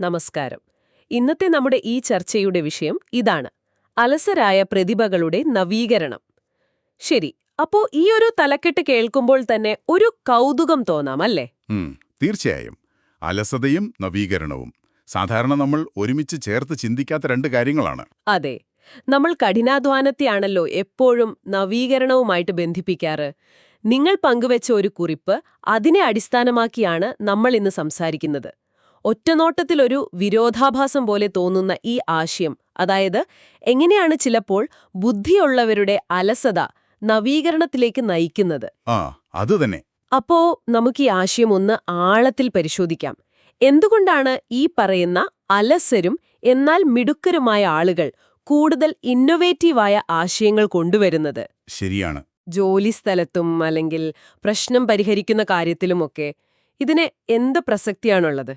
നമസ്കാരം. ഇന്നത്തെ നമ്മുടെ ഈ ചർച്ചയുടെ വിഷയം ഇതാണ്. അലസരായ പ്രതിഭകളുടെ നവീകരണം. ശരി അപ്പോ ഈ ഒരു തലക്കെട്ട് കേൾക്കുമ്പോൾ തന്നെ ഒരു കൗതുകം തോന്നാം അല്ലേ? തീർച്ചയായും. അലസതയും നവീകരണവും. സാധാരണ നമ്മൾ ഒരുമിച്ച് ചേർത്ത് ചിന്തിക്കാത്ത രണ്ട് കാര്യങ്ങളാണ്. അതെ നമ്മൾ കഠിനാധ്വാനത്തെയാണല്ലോ എപ്പോഴും നവീകരണവുമായിട്ട് ബന്ധിപ്പിക്കാറ്. നിങ്ങൾ പങ്കുവെച്ച ഒരു കുറിപ്പ് അതിനെ അടിസ്ഥാനമാക്കിയാണ് നമ്മൾ ഇന്ന് സംസാരിക്കുന്നത്. ഒറ്റനോട്ടത്തിലൊരു വിരോധാഭാസം പോലെ തോന്നുന്ന ഈ ആശയം അതായത് എങ്ങനെയാണ് ചിലപ്പോൾ ബുദ്ധിയുള്ളവരുടെ അലസത നവീകരണത്തിലേക്ക് നയിക്കുന്നത്? ആ അത് തന്നെ. അപ്പോ നമുക്ക് ഈ ആശയം ഒന്ന് ആഴത്തിൽ പരിശോധിക്കാം. എന്തുകൊണ്ടാണ് ഈ പറയുന്ന അലസരും എന്നാൽ മിടുക്കരുമായ ആളുകൾ കൂടുതൽ ഇന്നൊവേറ്റീവായ ആശയങ്ങൾ കൊണ്ടുവരുന്നത്? ശരിയാണ്. ജോലിസ്ഥലത്തും അല്ലെങ്കിൽ പ്രശ്നം പരിഹരിക്കുന്ന കാര്യത്തിലുമൊക്കെ ഇതിന് എന്ത് പ്രസക്തിയാണുള്ളത്?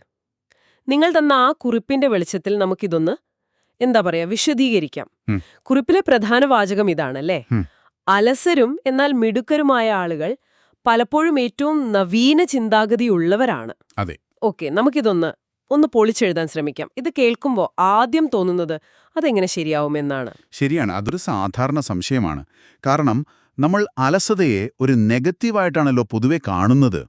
നിങ്ങൾ തന്ന ആ കുറിപ്പിന്റെ വെളിച്ചത്തിൽ നമുക്കിതൊന്ന് എന്താ പറയാ വിശദീകരിക്കാം. കുറിപ്പിലെ പ്രധാന വാചകം ഇതാണല്ലേ. അലസരും എന്നാൽ മിടുക്കരുമായ ആളുകൾ പലപ്പോഴും ഏറ്റവും നവീന ചിന്താഗതിയുള്ളവരാണ്. അതെ. ഓക്കെ നമുക്കിതൊന്ന് ഒന്ന് പൊളിച്ചെഴുതാൻ ശ്രമിക്കാം. ഇത് കേൾക്കുമ്പോൾ ആദ്യം തോന്നുന്നത് അതെങ്ങനെ ശരിയാവുമെന്നാണ് ശരിയാണ്. അതൊരു സാധാരണ സംശയമാണ്. കാരണം നമ്മൾ അലസതയെ ഒരു നെഗറ്റീവായിട്ടാണല്ലോ പൊതുവെ കാണുന്നത്.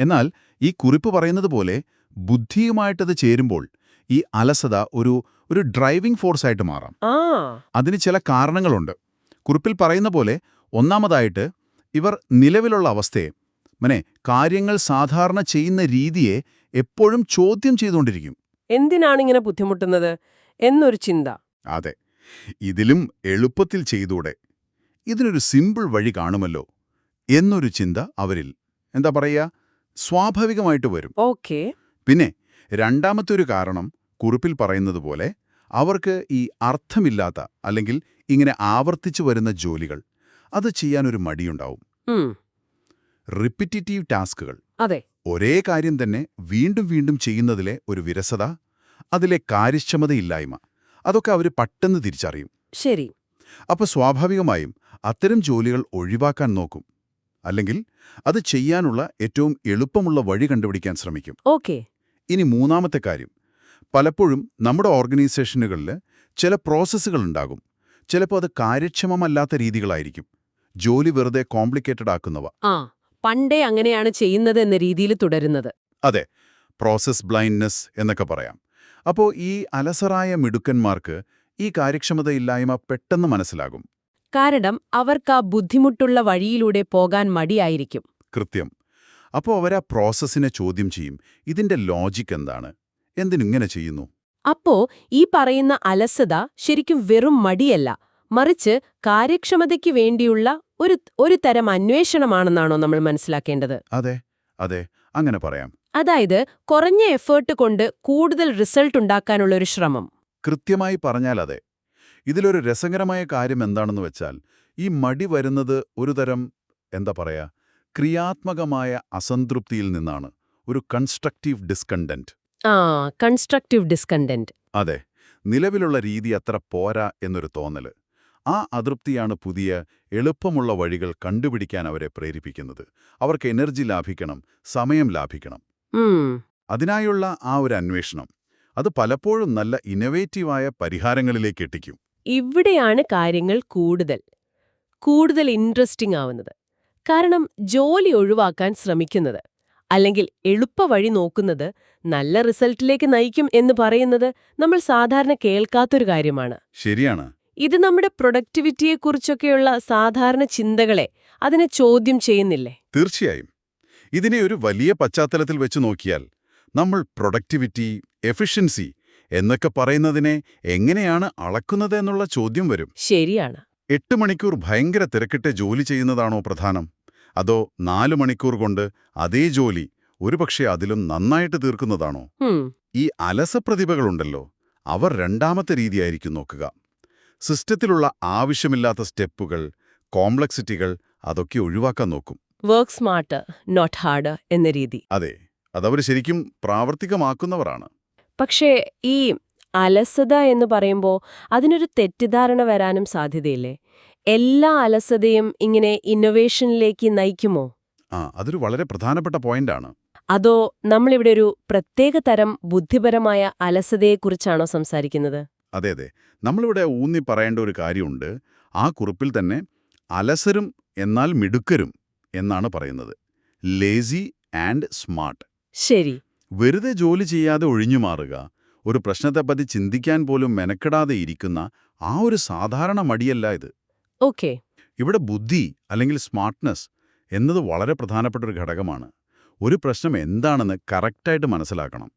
എന്നാൽ ഈ കുറിപ്പ് പറയുന്നത് പോലെ ബുദ്ധിയുമായിട്ടത് ചേരുമ്പോൾ ഈ അലസത ഒരു ഒരു ഡ്രൈവിംഗ് ഫോഴ്സായിട്ട് മാറാം. അതിന് ചില കാരണങ്ങളുണ്ട്. കുറിപ്പിൽ പറയുന്ന പോലെ ഒന്നാമതായിട്ട് ഇവർ നിലവിലുള്ള അവസ്ഥയെ മനെ കാര്യങ്ങൾ സാധാരണ ചെയ്യുന്ന രീതിയെ എപ്പോഴും ചോദ്യം ചെയ്തുകൊണ്ടിരിക്കും. എന്തിനാണ് ഇങ്ങനെ ബുദ്ധിമുട്ടുന്നത്? എന്നൊരു ചിന്ത. അതെ. ഇതിലും എളുപ്പത്തിൽ ചെയ്തൂടെ. ഇതിനൊരു സിമ്പിൾ വഴി കാണുമല്ലോ എന്നൊരു ചിന്ത അവരിൽ. എന്താ പറയുക? സ്വാഭാവികമായിട്ട് വരും. ഓക്കെ. പിന്നെ രണ്ടാമത്തെ ഒരു കാരണം കുറിപ്പിൽ പറയുന്നത് പോലെ അവർക്ക് ഈ അർത്ഥമില്ലാത്ത അല്ലെങ്കിൽ ഇങ്ങനെ ആവർത്തിച്ചു വരുന്ന ജോലികൾ അത് ചെയ്യാനൊരു മടിയുണ്ടാവും. റിപ്പിറ്റേറ്റീവ് ടാസ്കുകൾ അതെ. ഒരേ കാര്യം തന്നെ വീണ്ടും വീണ്ടും ചെയ്യുന്നതിലെ ഒരു വിരസത അതിലെ കാര്യക്ഷമതയില്ലായ്മ അതൊക്കെ അവർ പെട്ടെന്ന് തിരിച്ചറിയും. ശരി. അപ്പോൾ സ്വാഭാവികമായും അത്തരം ജോലികൾ ഒഴിവാക്കാൻ നോക്കും. അല്ലെങ്കിൽ അത് ചെയ്യാനുള്ള ഏറ്റവും എളുപ്പമുള്ള വഴി കണ്ടുപിടിക്കാൻ ശ്രമിക്കും. ഓക്കെ. ഇനി മൂന്നാമത്തെ കാര്യം. പലപ്പോഴും നമ്മുടെ ഓർഗനൈസേഷനുകളിൽ ചില പ്രോസസ്സുകൾ ഉണ്ടാകും. ചിലപ്പോൾ അത് കാര്യക്ഷമമല്ലാത്ത രീതികളായിരിക്കും. ജോലി വെറുതെ കോംപ്ലിക്കേറ്റഡ് ആക്കുന്നവ. ആ പണ്ടേ അങ്ങനെയാണ് ചെയ്യുന്നത് എന്ന രീതിയിൽ തുടരുന്നത്. അതെ പ്രോസസ് ബ്ലൈൻഡ്നെസ് എന്നൊക്കെ പറയാം. അപ്പോൾ ഈ അലസറായ മിടുക്കന്മാർക്ക് ഈ കാര്യക്ഷമതയില്ലായ്മ പെട്ടെന്ന് മനസ്സിലാകും. കാരണം അവർക്ക് ആ ബുദ്ധിമുട്ടുള്ള വഴിയിലൂടെ പോകാൻ മടിയായിരിക്കും. കൃത്യം. അപ്പോൾ അവർ ആ പ്രോസസ്സിനെ ചോദ്യം ചെയ്യും ഇതിന്റെ ലോജിക് എന്താണ്? എന്തിനിങ്ങനെ ചെയ്യുന്നു? അപ്പോ ഈ പറയുന്ന അലസത ശരിക്കും വെറും മടിയല്ല മറിച്ച് കാര്യക്ഷമതയ്ക്ക് വേണ്ടിയുള്ള ഒരു ഒരു തരം അന്വേഷണമാണെന്നാണോ നമ്മൾ മനസ്സിലാക്കേണ്ടത്? അതെ അതെ അങ്ങനെ പറയാം. അതായത് കുറഞ്ഞ എഫേർട്ട് കൊണ്ട് കൂടുതൽ റിസൾട്ട് ഉണ്ടാക്കാനുള്ള ഒരു ശ്രമം. കൃത്യമായി പറഞ്ഞാൽ അതെ. ഇതിലൊരു രസകരമായ കാര്യം എന്താണെന്ന് വെച്ചാൽ ഈ മടി വരുന്നത് ഒരുതരം എന്താ പറയാ ക്രിയാത്മകമായ അസംതൃപ്തിയിൽ നിന്നാണ് ഒരു കൺസ്ട്രക്റ്റീവ് ഡിസ്കണ്ടന്റ് ആ കൺസ്ട്രക്റ്റീവ് ഡിസ്കണ്ടന്റ് അതെ നിലവിലുള്ള രീതി അത്ര പോരാ എന്നൊരു തോന്നൽ. ആ അതൃപ്തിയാണ് പുതിയ എളുപ്പമുള്ള വഴികൾ കണ്ടുപിടിക്കാൻ അവരെ പ്രേരിപ്പിക്കുന്നത്. അവർക്ക് എനർജി ലാഭിക്കണം സമയം ലാഭിക്കണം. അതിനായുള്ള ആ ഒരു അന്വേഷണം അത് പലപ്പോഴും നല്ല ഇന്നവേറ്റീവായ പരിഹാരങ്ങളിലേക്ക് എത്തിക്കും. ഇവിടെയാണ് കാര്യങ്ങൾ കൂടുതൽ കൂടുതൽ ഇൻട്രസ്റ്റിംഗ് ആവുന്നത്. കാരണം ജോലി ഒഴിവാക്കാൻ ശ്രമിക്കുന്നത് അല്ലെങ്കിൽ എളുപ്പവഴി നോക്കുന്നത് നല്ല റിസൾട്ടിലേക്ക് നയിക്കും എന്ന് പറയുന്നത് നമ്മൾ സാധാരണ കേൾക്കാത്തൊരു കാര്യമാണ്. ശരിയാണ്. ഇത് നമ്മുടെ പ്രൊഡക്ടിവിറ്റിയെക്കുറിച്ചൊക്കെയുള്ള സാധാരണ ചിന്തകളെ അതിനെ ചോദ്യം ചെയ്യുന്നില്ലേ? തീർച്ചയായും. ഇതിനെ ഒരു വലിയ പശ്ചാത്തലത്തിൽ വെച്ച് നോക്കിയാൽ നമ്മൾ പ്രൊഡക്ടിവിറ്റി എഫിഷ്യൻസി എന്നൊക്കെ പറയുന്നതിനെ എങ്ങനെയാണ് അളക്കുന്നത് എന്നുള്ള ചോദ്യം വരും. ശരിയാണ്. എട്ട് മണിക്കൂർ ഭയങ്കര തിരക്കിട്ട് ജോലി ചെയ്യുന്നതാണോ പ്രധാനം? അതോ നാലു മണിക്കൂർ കൊണ്ട് അതേ ജോലി ഒരുപക്ഷെ അതിലും നന്നായിട്ട് തീർക്കുന്നതാണോ? ഈ അലസപ്രതിഭകളുണ്ടല്ലോ. അവർ രണ്ടാമത്തെ രീതിയായിരിക്കും നോക്കുക. സിസ്റ്റത്തിലുള്ള ആവശ്യമില്ലാത്ത സ്റ്റെപ്പുകൾ കോംപ്ലക്സിറ്റികൾ അതൊക്കെ ഒഴിവാക്കാൻ നോക്കും. വർക്ക് സ്മാർട്ട് നോട്ട് ഹാർഡ് എന്ന രീതി. അതെ അതവർ ശരിക്കും പ്രാവർത്തികമാക്കുന്നവരാണ്. പക്ഷേ ഈ അലസത എന്ന് പറയുമ്പോൾ അതിനൊരു തെറ്റിദ്ധാരണ വരാനും സാധ്യതയില്ലേ? എല്ലാ അലസതയും ഇങ്ങനെ ഇന്നൊവേഷനിലേക്ക് നയിക്കുമോ? ആ അതൊരു വളരെ പ്രധാനപ്പെട്ട പോയിന്റാണ്. അതോ നമ്മളിവിടെ ഒരു പ്രത്യേക തരം ബുദ്ധിപരമായ അലസതയെക്കുറിച്ചാണോ സംസാരിക്കുന്നത്? അതെ അതെ. നമ്മളിവിടെ ഊന്നി പറയേണ്ട ഒരു കാര്യമുണ്ട്. ആ കുറിപ്പിൽ തന്നെ അലസരും എന്നാൽ മിടുക്കരും എന്നാണ് പറയുന്നത്. ലേസി ആൻഡ് സ്മാർട്ട് ശരി. വെറുതെ ജോലി ചെയ്യാതെ ഒഴിഞ്ഞു മാറുക ഒരു പ്രശ്നത്തെപ്പറ്റി ചിന്തിക്കാൻ പോലും മെനക്കെടാതെ ഇരിക്കുന്ന ആ ഒരു സാധാരണ മടിയല്ല ഇത്. ഓക്കെ. ഇവിടെ ബുദ്ധി അല്ലെങ്കിൽ സ്മാർട്ട്നെസ് എന്നത് വളരെ പ്രധാനപ്പെട്ട ഒരു ഘടകമാണ്. ഒരു പ്രശ്നം എന്താണെന്ന് കറക്റ്റായിട്ട് മനസ്സിലാക്കണം.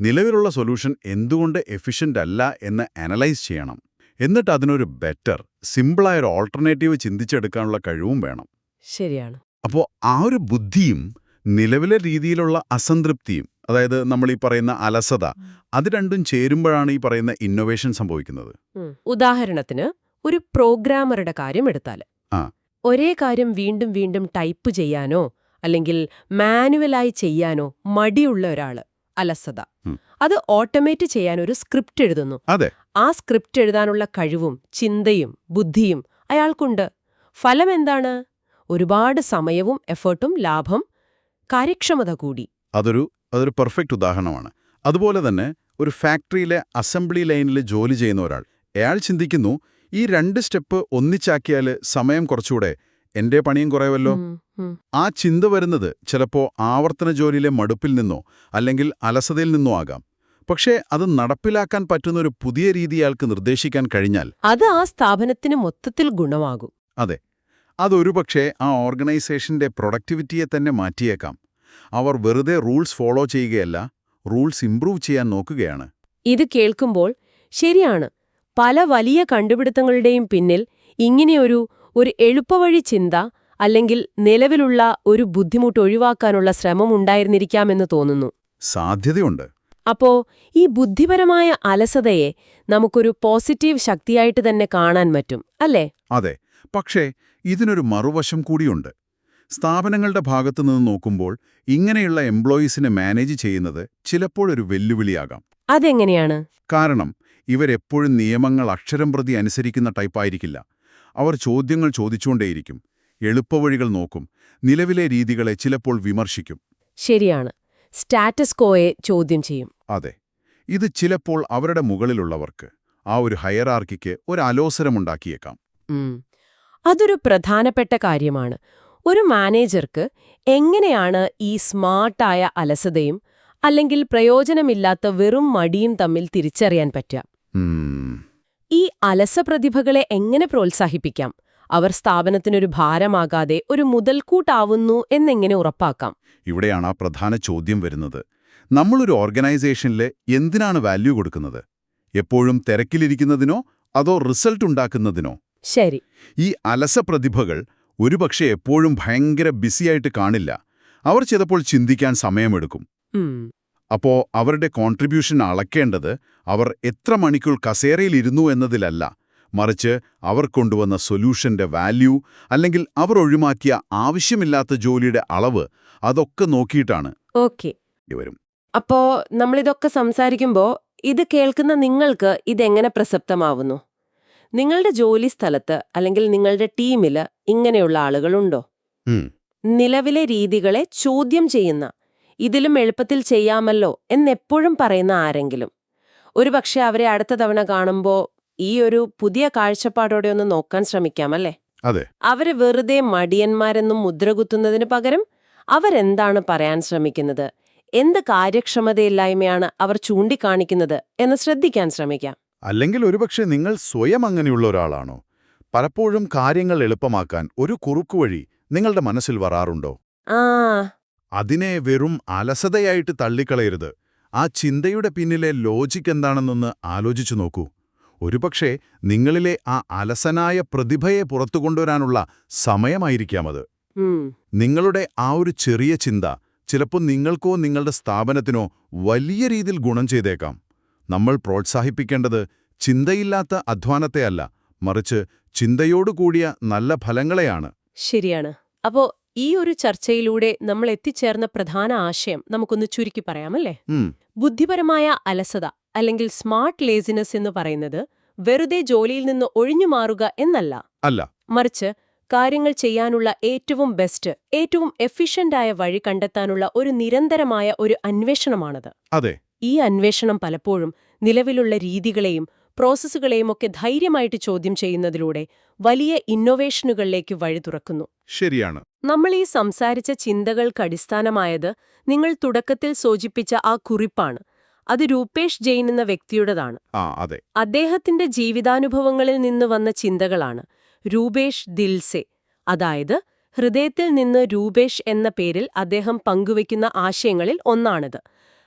നിലവിലുള്ള സൊല്യൂഷൻ എന്തുകൊണ്ട് എഫിഷ്യന്റ് അല്ല എന്ന് അനലൈസ് ചെയ്യണം. എന്നിട്ട് അതിനൊരു ബെറ്റർ സിമ്പിളായ ഒരു ഓൾട്ടർനേറ്റീവ് ചിന്തിച്ചെടുക്കാനുള്ള കഴിവും വേണം. ശരിയാണ്. അപ്പോൾ ആ ഒരു ബുദ്ധിയും നിലവിലെ രീതിയിലുള്ള അസംതൃപ്തിയും അതായത് നമ്മൾ ഈ പറയുന്ന അലസത അത് രണ്ടും ചേരുമ്പോഴാണ് ഈ പറയുന്ന ഇന്നൊവേഷൻ സംഭവിക്കുന്നത്. ഉദാഹരണത്തിന് ഒരു പ്രോഗ്രാമറുടെ കാര്യം എടുത്താൽ. ഒരേ കാര്യം വീണ്ടും വീണ്ടും ടൈപ്പ് ചെയ്യാനോ അല്ലെങ്കിൽ മാനുവലായി ചെയ്യാനോ മടിയുള്ള ഒരാൾ അലസത. അത് ഓട്ടോമേറ്റ് ചെയ്യാൻ ഒരു സ്ക്രിപ്റ്റ് എഴുതുന്നു. ആ സ്ക്രിപ്റ്റ് എഴുതാനുള്ള കഴിവും ചിന്തയും ബുദ്ധിയും അയാൾക്കുണ്ട്. ഫലം എന്താണ്? ഒരുപാട് സമയവും എഫേർട്ടും ലാഭം കാര്യക്ഷമത കൂടി. അതൊരു അതൊരു പെർഫെക്റ്റ് ഉദാഹരണമാണ്. അതുപോലെ തന്നെ ഒരു ഫാക്ടറിയിലെ അസംബ്ലി ലൈനിൽ ജോലി ചെയ്യുന്ന ഒരാൾ. അയാൾ ചിന്തിക്കുന്നു ഈ രണ്ട് സ്റ്റെപ്പ് ഒന്നിച്ചാക്കിയാൽ സമയം കുറച്ചുകൂടെ. എന്റെ പണിയും കുറയുമല്ലോ. ഉം. ആ ചിന്ത വരുന്നത് ചിലപ്പോ ആവർത്തന ജോലിയിലെ മടുപ്പിൽ നിന്നോ അല്ലെങ്കിൽ അലസതയിൽ നിന്നോ ആകാം. പക്ഷേ അത് നടപ്പിലാക്കാൻ പറ്റുന്ന ഒരു പുതിയ രീതി അയാൾക്ക് നിർദ്ദേശിക്കാൻ കഴിഞ്ഞാൽ അത് ആ സ്ഥാപനത്തിന് മൊത്തത്തിൽ ഗുണമാകും. അതെ. അതൊരുപക്ഷെ ആ ഓർഗനൈസേഷന്റെ പ്രൊഡക്ടിവിറ്റിയെ തന്നെ മാറ്റിയേക്കാം. അവർ വെറുതെ റൂൾസ് ഫോളോ ചെയ്യുകയല്ല റൂൾസ് ഇംപ്രൂവ് ചെയ്യാൻ നോക്കുകയാണ്. ഇത് കേൾക്കുമ്പോൾ ശരിയാണ്. പല വലിയ കണ്ടുപിടുത്തങ്ങളുടെയും പിന്നിൽ ഇങ്ങനെയൊരു ഒരു എളുപ്പവഴി ചിന്ത അല്ലെങ്കിൽ നിലവിലുള്ള ഒരു ബുദ്ധിമുട്ട് ഒഴിവാക്കാനുള്ള ശ്രമം ഉണ്ടായിരുന്നിരിക്കാമെന്ന് തോന്നുന്നു. സാധ്യതയുണ്ട്. അപ്പോ ഈ ബുദ്ധിപരമായ അലസതയെ നമുക്കൊരു പോസിറ്റീവ് ശക്തിയായിട്ട് തന്നെ കാണാൻ പറ്റും അല്ലേ? അതെ. പക്ഷേ ഇതിനൊരു മറുവശം കൂടിയുണ്ട്. സ്ഥാപനങ്ങളുടെ ഭാഗത്തുനിന്ന് നോക്കുമ്പോൾ ഇങ്ങനെയുള്ള എംപ്ലോയീസിനെ മാനേജ് ചെയ്യുന്നത് ചിലപ്പോഴൊരു വെല്ലുവിളിയാകാം. അതെങ്ങനെയാണ്? കാരണം ഇവരെപ്പോഴും നിയമങ്ങൾ അക്ഷരം പ്രതി അനുസരിക്കുന്ന ടൈപ്പായിരിക്കില്ല അവർ ചോദ്യങ്ങൾ ചോദിച്ചുകൊണ്ടേയിരിക്കും. എളുപ്പവഴികൾ നോക്കും. നിലവിലെ രീതികളെ ചിലപ്പോൾ വിമർശിക്കും. ശരിയാണ്. സ്റ്റാറ്റസ് കോയെ ചോദ്യം ചെയ്യും. അതെ. ഇത് ചിലപ്പോൾ അവരുടെ മുകളിലുള്ളവർക്ക് ആ ഒരു ഹയറാർക്കിക്ക് ഒരു അലോസരമുണ്ടാക്കിയേക്കാം. അതൊരു പ്രധാനപ്പെട്ട കാര്യമാണ്. ഒരു മാനേജർക്ക് എങ്ങനെയാണ് ഈ സ്മാർട്ടായ അലസതയും അല്ലെങ്കിൽ പ്രയോജനമില്ലാത്ത വെറും മടിയും തമ്മിൽ തിരിച്ചറിയാൻ പറ്റുക? ഈ അലസ പ്രതിഭകളെ എങ്ങനെ പ്രോത്സാഹിപ്പിക്കാം? അവർ സ്ഥാപനത്തിനൊരു ഭാരമാകാതെ ഒരു മുതൽക്കൂട്ടാവുന്നു എന്നെങ്ങനെ ഉറപ്പാക്കാം? ഇവിടെയാണ് ആ പ്രധാന ചോദ്യം വരുന്നത്. നമ്മളൊരു ഓർഗനൈസേഷനിൽ എന്തിനാണ് വാല്യൂ കൊടുക്കുന്നത്? എപ്പോഴും തിരക്കിലിരിക്കുന്നതിനോ അതോ റിസൾട്ട് ഉണ്ടാക്കുന്നതിനോ? ശരി. ഈ അലസ പ്രതിഭകൾ ഒരുപക്ഷെ എപ്പോഴും ഭയങ്കര ബിസിയായിട്ട് കാണില്ല. അവർ ചിലപ്പോൾ ചിന്തിക്കാൻ സമയമെടുക്കും. ഉം അപ്പോ അവരുടെ കോൺട്രിബ്യൂഷൻ അളക്കേണ്ടത് അവർ എത്ര മണിക്കൂർ കസേരയിലിരുന്നു എന്നതിലല്ല. മറിച്ച് അവർ കൊണ്ടുവന്ന സൊല്യൂഷന്റെ വാല്യൂ അല്ലെങ്കിൽ അവർ ഒഴിമാക്കിയ ആവശ്യമില്ലാത്ത ജോലിയുടെ അളവ് അതൊക്കെ നോക്കിയിട്ടാണ് ഓക്കെ. വരും. അപ്പോ നമ്മളിതൊക്കെ സംസാരിക്കുമ്പോൾ ഇത് കേൾക്കുന്ന നിങ്ങൾക്ക് ഇതെങ്ങനെ പ്രസക്തമാവുന്നു? നിങ്ങളുടെ ജോലി സ്ഥലത്ത് അല്ലെങ്കിൽ നിങ്ങളുടെ ടീമിൽ ഇങ്ങനെയുള്ള ആളുകളുണ്ടോ? നിലവിലെ രീതികളെ ചോദ്യം ചെയ്യുന്ന ഇതിലും എളുപ്പത്തിൽ ചെയ്യാമല്ലോ എന്നെപ്പോഴും പറയുന്ന ആരെങ്കിലും. ഒരുപക്ഷെ അവരെ അടുത്ത തവണ കാണുമ്പോൾ ഈ ഒരു പുതിയ കാഴ്ചപ്പാടോടെ ഒന്ന് നോക്കാൻ ശ്രമിക്കാമല്ലേ അതെ. അവർ വെറുതെ മടിയന്മാരെന്നും മുദ്രകുത്തുന്നതിന് പകരം അവരെന്താണ് പറയാൻ ശ്രമിക്കുന്നത്? എന്ത് കാര്യക്ഷമതയില്ലായ്മയാണ് അവർ ചൂണ്ടിക്കാണിക്കുന്നത് എന്ന് ശ്രദ്ധിക്കാൻ ശ്രമിക്കാം. അല്ലെങ്കിൽ ഒരുപക്ഷെ നിങ്ങൾ സ്വയം അങ്ങനെയുള്ള ഒരാളാണോ? പലപ്പോഴും കാര്യങ്ങൾ എളുപ്പമാക്കാൻ ഒരു കുറുക്കുവഴി നിങ്ങളുടെ മനസ്സിൽ വരാറുണ്ടോ? ആ അതിനെ വെറും അലസതയായിട്ട് തള്ളിക്കളയരുത്. ആ ചിന്തയുടെ പിന്നിലെ ലോജിക് എന്താണെന്നൊന്ന് ആലോചിച്ചു നോക്കൂ. ഒരുപക്ഷെ നിങ്ങളിലെ ആ അലസനായ പ്രതിഭയെ പുറത്തുകൊണ്ടുവരാനുള്ള സമയമായിരിക്കാം അത്. നിങ്ങളുടെ ആ ഒരു ചെറിയ ചിന്ത ചിലപ്പോൾ നിങ്ങൾക്കോ നിങ്ങളുടെ സ്ഥാപനത്തിനോ വലിയ രീതിയിൽ ഗുണം ചെയ്തേക്കാം. നമ്മൾ പ്രോത്സാഹിപ്പിക്കേണ്ടത് ചിന്തയില്ലാത്ത അധ്വാനത്തെയല്ല മറിച്ച് ചിന്തയോടുകൂടിയ നല്ല ഫലങ്ങളെയാണ്. ശരിയാണ്. അപ്പോ ഈ ഒരു ചർച്ചയിലൂടെ നമ്മൾ എത്തിച്ചേർന്ന പ്രധാന ആശയം നമുക്കൊന്ന് ചുരുക്കി പറയാമല്ലേ? ബുദ്ധിപരമായ അലസത അല്ലെങ്കിൽ സ്മാർട്ട് ലേസിനസ് എന്ന് പറയുന്നത് വെറുതെ ജോലിയിൽ നിന്ന് ഒഴിഞ്ഞു മാറുക എന്നല്ല. അല്ല. മറിച്ച് കാര്യങ്ങൾ ചെയ്യാനുള്ള ഏറ്റവും ബെസ്റ്റ് ഏറ്റവും എഫിഷ്യന്റായ വഴി കണ്ടെത്താനുള്ള ഒരു നിരന്തരമായ ഒരു അന്വേഷണമാണത്. അതെ. ഈ അന്വേഷണം പലപ്പോഴും നിലവിലുള്ള രീതികളെയും പ്രോസസ്സുകളെയും ഒക്കെ ധൈര്യമായിട്ട് ചോദ്യം ചെയ്യുന്നതിലൂടെ വലിയ ഇന്നൊവേഷനുകളിലേക്ക് വഴി തുറക്കുന്നു. ശരിയാണ്. നമ്മൾ ഈ സംസാരിച്ച ചിന്തകൾക്ക് അടിസ്ഥാനമായത് നിങ്ങൾ തുടക്കത്തിൽ സൂചിപ്പിച്ച ആ കുറിപ്പാണ്. അത് രൂപേഷ് ജെയിൻ എന്ന വ്യക്തിയുടേതാണ്. ആ അതെ. അദ്ദേഹത്തിന്റെ ജീവിതാനുഭവങ്ങളിൽ നിന്ന് വന്ന ചിന്തകളാണ് രൂപേഷ് ദിൽസെ. അതായത് ഹൃദയത്തിൽ നിന്ന് രൂപേഷ് എന്ന പേരിൽ അദ്ദേഹം പങ്കുവയ്ക്കുന്ന ആശയങ്ങളിൽ ഒന്നാണിത്.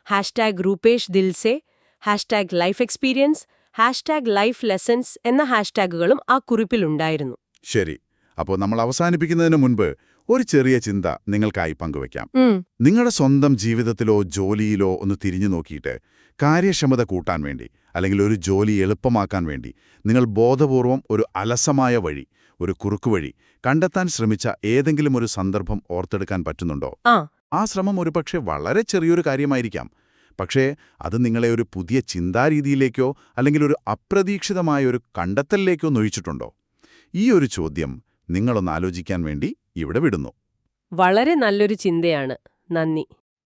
Hashtag Rupesh Dilse hashtag life experience hashtag life lessons എന്ന ഹാഷ്ടാഗുകളും ആ കുറിപ്പിലുണ്ടായിരുന്നു. ശരി. അപ്പോൾ നമ്മൾ അവസാനിപ്പിക്കുന്നതിന് മുൻപ് ഒരു ചെറിയ ചിന്ത നിങ്ങൾക്കായി പങ്കുവെക്കാം നിങ്ങളുടെ സ്വന്തം ജീവിതത്തിലോ ജോലിയിലോ ഒന്ന് തിരിഞ്ഞു നോക്കിയിട്ട് കാര്യക്ഷമത കൂട്ടാൻ വേണ്ടി അല്ലെങ്കിൽ ഒരു ജോലി എളുപ്പമാക്കാൻ വേണ്ടി നിങ്ങൾ ബോധപൂർവം ഒരു അലസമായ വഴി ഒരു കുറുക്കുവഴി കണ്ടെത്താൻ ശ്രമിച്ച ഏതെങ്കിലും ഒരു സന്ദർഭം ഓർത്തെടുക്കാൻ പറ്റുന്നുണ്ടോ? ആ. ശ്രമം ഒരുപക്ഷെ വളരെ ചെറിയൊരു കാര്യമായിരിക്കാം. പക്ഷേ അത് നിങ്ങളെ ഒരു പുതിയ ചിന്താരീതിയിലേക്കോ അല്ലെങ്കിൽ ഒരു അപ്രതീക്ഷിതമായ ഒരു കണ്ടെത്തലിലേക്കോ നയിച്ചിട്ടുണ്ടോ ഈ ഒരു ചോദ്യം നിങ്ങളൊന്ന് ആലോചിക്കാൻ വേണ്ടി ഇവിടെ വിടുന്നു. വളരെ നല്ലൊരു ചിന്തയാണ്. നന്ദി.